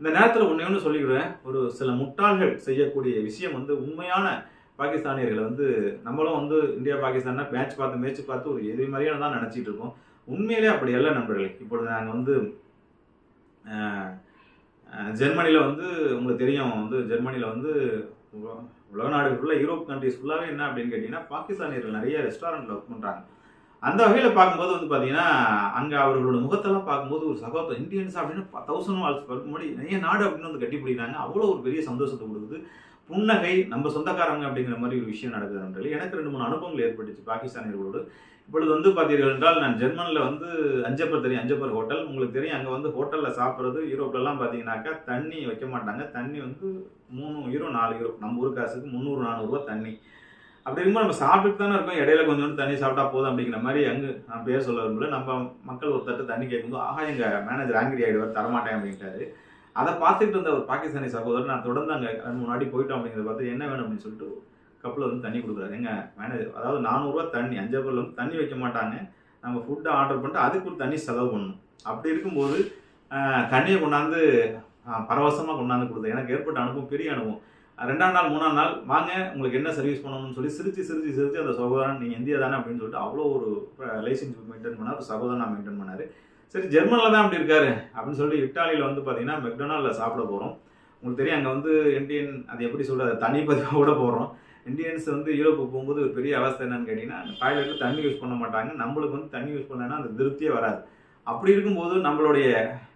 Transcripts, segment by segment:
இந்த நேரத்தில் ஒன்று ஒன்று சொல்லிக்கிறேன். ஒரு சில முட்டாள்கள் செய்யக்கூடிய விஷயம் வந்து உண்மையான பாகிஸ்தானியர்களை வந்து நம்மளும் வந்து இந்தியா பாகிஸ்தான்னா மேட்ச் பார்த்து மேட்ச் பார்த்து ஒரு எதிரி மாதிரியான தான் நினச்சிட்டு இருக்கோம். உண்மையிலே அப்படி அல்ல நண்பர்களே. இப்பொழுது நாங்கள் வந்து ஜெர்மனியில் வந்து உங்களுக்கு தெரியும். வந்து ஜெர்மனியில் வந்து உலக நாடுகள் ஃபுல்லாக யூரோப் கண்ட்ரிஸ் ஃபுல்லாகவே என்ன அப்படின்னு கேட்டிங்கன்னா பாகிஸ்தானியர்கள் நிறைய ரெஸ்டாரண்ட்டில் ஒர்க் பண்ணுறாங்க அந்த வகையில் பார்க்கும்போது வந்து பார்த்தீங்கன்னா அங்கே அவர்களோட முகத்தெல்லாம் பார்க்கும்போது ஒரு சகோதரம் இந்தியன்ஸ் அப்படின்னு தௌசண்ட் வால்ஸ் முன்னாடி நிறைய நாடு அப்படின்னு வந்து கட்டி பிடிக்கிறாங்க. அவ்வளோ ஒரு பெரிய சந்தோஷத்தை கொடுக்குது. புன்னகை நம்ம சொந்தக்காரங்க அப்படிங்கிற மாதிரி ஒரு விஷயம் நடக்குது நண்பர்களே. எனக்கு ரெண்டு மூணு அனுபவங்கள் ஏற்பட்டுச்சு பாகிஸ்தானியர்களோடு. இப்பொழுது வந்து பார்த்தீர்கள் என்றால் நான் ஜெர்மனில் வந்து அஞ்சப்பர் தெரியும் அஞ்சப்பர் ஹோட்டல். உங்களுக்கு தெரியும் அங்கே வந்து ஹோட்டலில் சாப்பிட்றது யூரோப்லலாம் பார்த்தீங்கன்னாக்கா தண்ணி வைக்க மாட்டாங்க. தண்ணி வந்து மூணு யூரோ நாலு யூரோ நம்ம ஊர் காசுக்கு முந்நூறு நானூறுரூவா தண்ணி. அப்படி இருக்கும்போது நம்ம சாப்பிட்டு தானே இருக்கோம். இடையில கொஞ்சோண்டு தண்ணி சாப்பிட்டா போதும் அப்படிங்கிற மாதிரி அங்கே நான் பேர் சொல்ல வரும்போது நம்ம மக்கள் ஒரு தட்டு தண்ணி கேட்கும்போது ஆஹா எங்கள் மேனேஜர் ஆங்கிரி ஆகிடுவார் தரமாட்டேன் அப்படின்ட்டாரு. அதை பார்த்துட்டு இருந்த ஒரு பாகிஸ்தானி சகோதரர் நான் தொடர்ந்து அங்கே முன்னாடி போயிட்டோம் அப்படிங்கிறத பார்த்து என்ன வேணும்? அப்படின்னு சொல்லிட்டு கப்பில் வந்து தண்ணி கொடுக்குறாரு. எங்க மேனேஜர் அதாவது நானூறுரூவா தண்ணி அஞ்சாப்பூரில் வந்து தண்ணி வைக்க மாட்டாங்க. நம்ம ஃபுட்டை ஆர்டர் பண்ணிட்டு அதுக்கு ஒரு தண்ணி செலவு பண்ணணும். அப்படி இருக்கும்போது தண்ணியை கொண்டாந்து பரவசமாக கொண்டாந்து கொடுத்தேன். எனக்கு ஏற்பட்ட அனுபவம் பெரிய அனுபவம். ரெண்டாம் நாள் மூணாம் நாள் வாங்க உங்களுக்கு என்ன சர்வீஸ் பண்ணணும்னு சொல்லி சிரிச்சு சிரிச்சு சிரிச்சு அந்த சகோதரன் நீங்கள் இந்தியா தானே அப்படின்னு சொல்லிட்டு அவ்வளோ ஒரு ரிலேஷன்ஷிப் மெயின்டைன் பண்ணார். ஒரு சகோதரன் மெயின்டைன் பண்ணார். சரி ஜெர்மனில் தான் அப்படி இருக்காரு அப்படின்னு சொல்லிட்டு இட்டாலியில் வந்து பார்த்தீங்கன்னா மெக்டொனால்டில் சாப்பிட போகிறோம் உங்களுக்கு தெரியும் அங்கே வந்து இந்தியன் அது எப்படி சொல்கிறது தனி பதிவோட போகிறோம் இந்தியன்ஸ் வந்து யூரோப்புக்கு போகும்போது ஒரு பெரிய அவஸ்தை என்னன்னு கேட்டிங்கன்னா டாய்லெட்டில் தண்ணி யூஸ் பண்ண மாட்டாங்க. நம்மளுக்கு வந்து தண்ணி யூஸ் பண்ணலைன்னா அந்த திருப்தியே வராது. அப்படி இருக்கும்போது நம்மளுடைய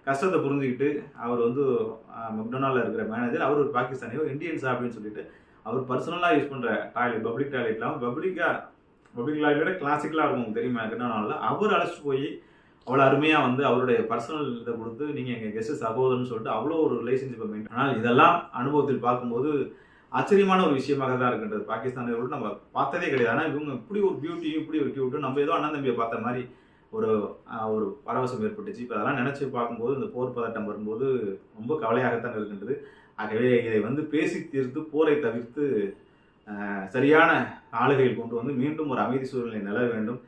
கஷ்டத்தை புரிஞ்சுக்கிட்டு அவர் வந்து மெக்டொனால்டில் இருக்கிற மேனேஜர் அவர் ஒரு பாகிஸ்தானியோ இந்தியன்ஸ் அப்படின்னு சொல்லிட்டு அவர் பர்சனலாக யூஸ் பண்ணுற டாய்லெட் பப்ளிக் டாய்லெட்லாம் பப்ளிக்காக பப்ளிக் டாய்லெட்டோட கிளாசிக்கலாக இருக்கும் உங்களுக்கு தெரியுமா? மெக்டொனால்டில் அவர் அழைச்சிட்டு போய் அவ்வளோ அருமையாக வந்து அவருடைய பர்சனல் இதை கொடுத்து நீங்கள் எங்கள் கெஸ்ட் சகோதரன்னு சொல்லிட்டு அவ்வளோ ஒரு ரிலேஷன்ஷிப்பை மெயின்டைன் ஆனால் இதெல்லாம் அனுபவத்தில் பார்க்கும்போது ஆச்சரியமான ஒரு விஷயமாக தான் இருக்கின்றது. பாகிஸ்தானியர்களோடு நம்ம பார்த்ததே கிடையாது. ஆனால் இவங்க இப்படி ஒரு பியூட்டியும் இப்படி ஒரு கியூட்டும் நம்ம ஏதோ அண்ணன் தம்பியை பார்த்த மாதிரி ஒரு ஒரு பரவசம் ஏற்பட்டுச்சு. இப்போ அதெல்லாம் நினச்சி பார்க்கும்போது இந்த போர் பதட்டம் வரும்போது ரொம்ப கவலையாகத்தான் இருக்கின்றது. ஆகவே இதை வந்து பேசி தீர்த்து போரை தவிர்த்து சரியான ஆளுகையில் கொண்டு வந்து மீண்டும் ஒரு அமைதி சூழ்நிலை நிலவ வேண்டும்.